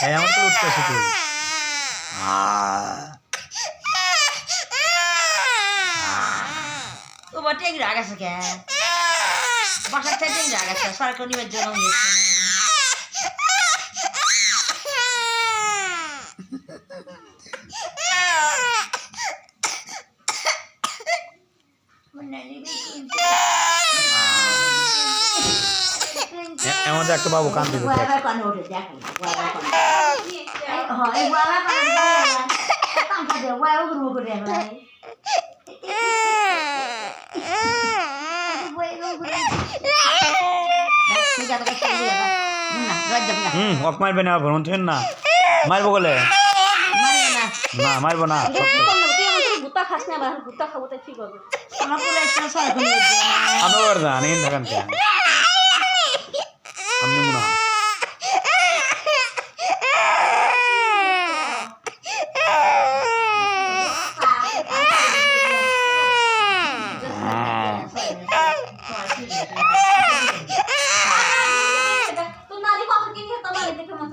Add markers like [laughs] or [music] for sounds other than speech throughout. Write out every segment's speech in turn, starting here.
হ্যাঁ আমার তো উঠতে আসে তুই তো বটে এক রাগ আছে কে? বাসার থেকে রাগ আছে সরকার নিবার জন্য একটা বাবু কান্দি দেখ। [laughs] [laughs] হুম মারবে না ভ্রমণ থেন না। মারবো বলে মারবে না না। মারবো না তুই আমাকে গুতা খাস না গুতা খাব তাই ঠিক হবে আমার পুলিশ সরকার নিবার জন্য [laughs] আমি দা থাকেন আমি মুনা তুই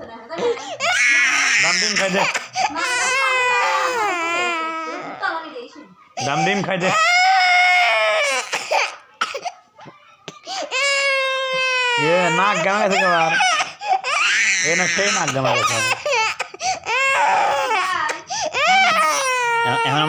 দেখে মতো না দাম ডিম খাই দে দাম ডিম খাই দে এ নাক গামা গেছে আবার এ না সেই নাক গামা গেছে এখন